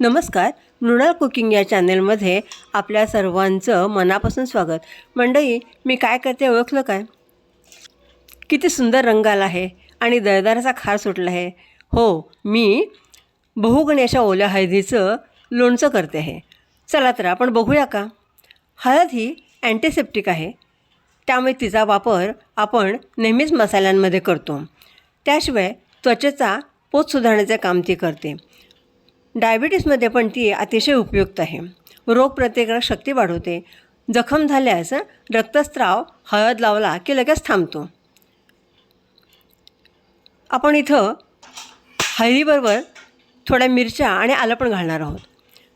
नमस्कार मृणाल कुकिंग या चॅनेलमध्ये आपल्या सर्वांचं मनापासून स्वागत. मंडई मी काय करते ओळखलं काय? किती सुंदर रंग आला आहे आणि दळदाराचा खार सुटला आहे. हो मी बहुगणी अशा ओल्या हळदीचं लोणचं करते आहे. चला तर आपण बघूया का? हळद ही अँटीसेप्टिक आहे. त्यामुळे तिचा वापर आपण नेहमीच मसाल्यांमध्ये करतो. त्याशिवाय त्वचेचा पोत सुधारण्याचे काम ती करते. डायबिटीसमध्ये पण ती अतिशय उपयुक्त आहे. रोगप्रतिकारक शक्ती वाढवते. जखम झाल्यास रक्तस्राव हळद लावला की लगेच थांबतो. आपण इथं हळदीबरोबर थोड्या मिरच्या आणि आलं पण घालणार आहोत.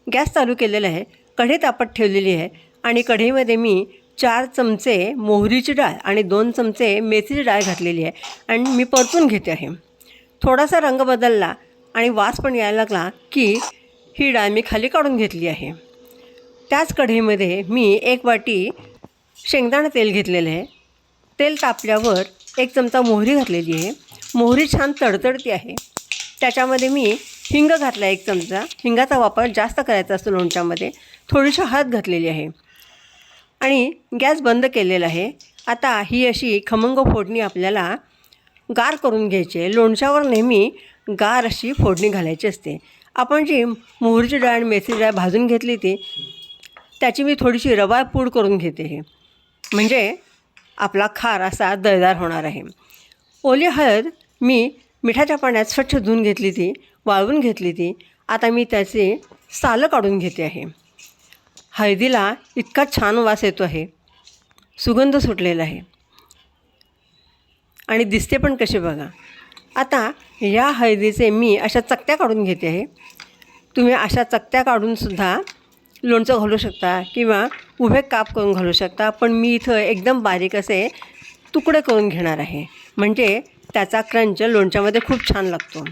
गॅस चालू केलेला आहे. कढई तापत ठेवलेली आहे आणि कढईमध्ये मी चार चमचे मोहरीची डाळ आणि दोन चमचे मेथीची डाळ घातलेली आहे आणि मी परतून घेते आहे. थोडासा रंग बदलला आणि वास पण यायला लागला की ही डाळ मी खाली काढून घेतली आहे. त्याच कढईमध्ये मी एक वाटी शेंगदाणा तेल घेतलेलं आहे. तेल तापल्यावर एक चमचा मोहरी घातलेली आहे. मोहरी छान तडतडती आहे. त्याच्यामध्ये मी हिंग घातला एक चमचा. हिंगाचा वापर जास्त करायचा असतो लोणच्यामध्ये थोडीशी हळद घातलेली आहे. आणि गॅस बंद केलेला आहे. आता ही अशी खमंग फोडणी आपल्याला गार करून घ्यायचे. लोणच्यावर नेहमी गार अशी फोडणी घालायची असते. आपण जी मोहरीची डाळ आणि मेथीची डाळ भाजून घेतली ती त्याची मी थोडीशी रवा पूड करून घेते हे. म्हणजे आपला खार असा दळदार होणार आहे. ओली हळद मी मिठाच्या पाण्यात स्वच्छ धुवून घेतली ती वाळवून घेतली ती. आता मी त्याचे सालं काढून घेते आहे. हळदीला इतका छान वास येतो आहे. सुगंध सुटलेला आहे. आणि दिसते पण कसे बघा. आता या हळदीचे मी अशा चकत्या काढून घेते आहे. तुम्ही अशा चकत्या काढूनसुद्धा लोणचं घालू शकता किंवा उभे काप करून घालू शकता पण मी इथं एकदम बारीक असे तुकडे करून घेणार आहे. म्हणजे त्याचा क्रंच लोणच्यामध्ये खूप छान लागतो.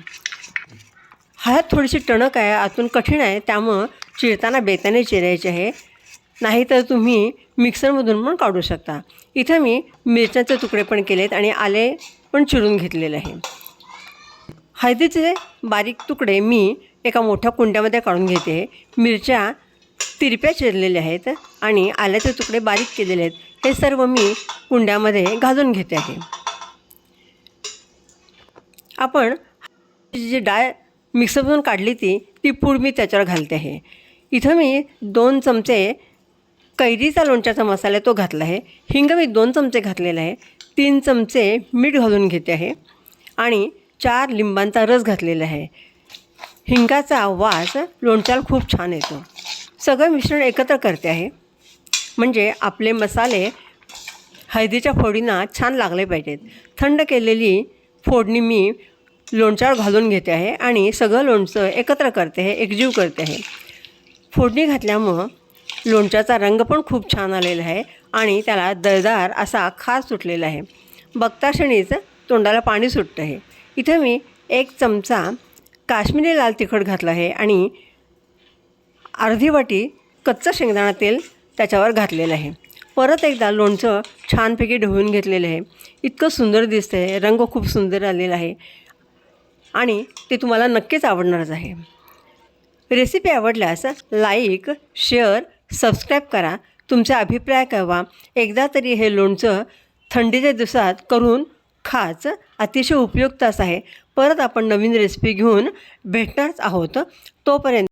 हळद थोडीशी टणक आहे आतून कठीण आहे त्यामुळं चिरताना बेताने चिरायचे आहे. नाहीतर तुम्ही मिक्सरमधून पण काढू शकता. इथं मी मिरच्याचे तुकडे पण केलेत आणि आले पण चिरून घेतलेले आहे. हळदीचे बारीक तुकडे मी एका मोठ्या कुंड्यामध्ये काढून घेते. मिरच्या तिरप्या चिरलेल्या आहेत आणि आल्याचे तुकडे बारीक केलेले आहेत. हे सर्व मी कुंड्यामध्ये घालून घेते आहे. आपण जी डाळ मिक्सरमधून काढली ती ती पूड मी त्याच्यावर घालते आहे. इथं मी दोन चमचे कैरीचा लोणच्याचा मसाला तो घातला आहे. हिंग मी दोन चमचे घातलेला आहे. तीन चमचे मीठ घालून घेते आहे. आणि चार लिंबांचा रस घातलेला आहे. हिंगाचा वास लोणच्याला खूप छान येतो. सगळं मिश्रण एकत्र करते आहे. म्हणजे आपले मसाले हळदीच्या फोडींना छान लागले पाहिजेत. थंड केलेली फोडणी मी लोणच्यावर घालून घेते आहे आणि सगळं लोणचं एकत्र करते आहे. एकजीव करते आहे. फोडणी घातल्यामुळं लोणच्याचा रंग पण खूप छान आलेला आहे आणि त्याला दळदार असा खार सुटलेला आहे. बघता क्षणीच तोंडाला पाणी सुटतं आहे. इथं मी एक चमचा काश्मीरी लाल तिखट घातलं आहे आणि अर्धी वाटी कच्चं शेंगदाणा तेल त्याच्यावर घातलेलं आहे. परत एकदा लोणचं छानपैकी ढवळून घेतलेलं आहे. इतकं सुंदर दिसतं आहे रंग खूप सुंदर आलेला आहे. आणि ते तुम्हाला नक्कीच आवडणारच आहे. रेसिपी आवडल्यास लाईक शेअर सबस्क्राईब करा तुमचा अभिप्राय कळवा. एकदा तरी हे लोणचं थंडीच्या दिवसात करून खाच अतिशय उपयुक्त असं आहे. परत आपण नवीन रेसिपी घेऊन भेटणारच आहोत. तोपर्यंत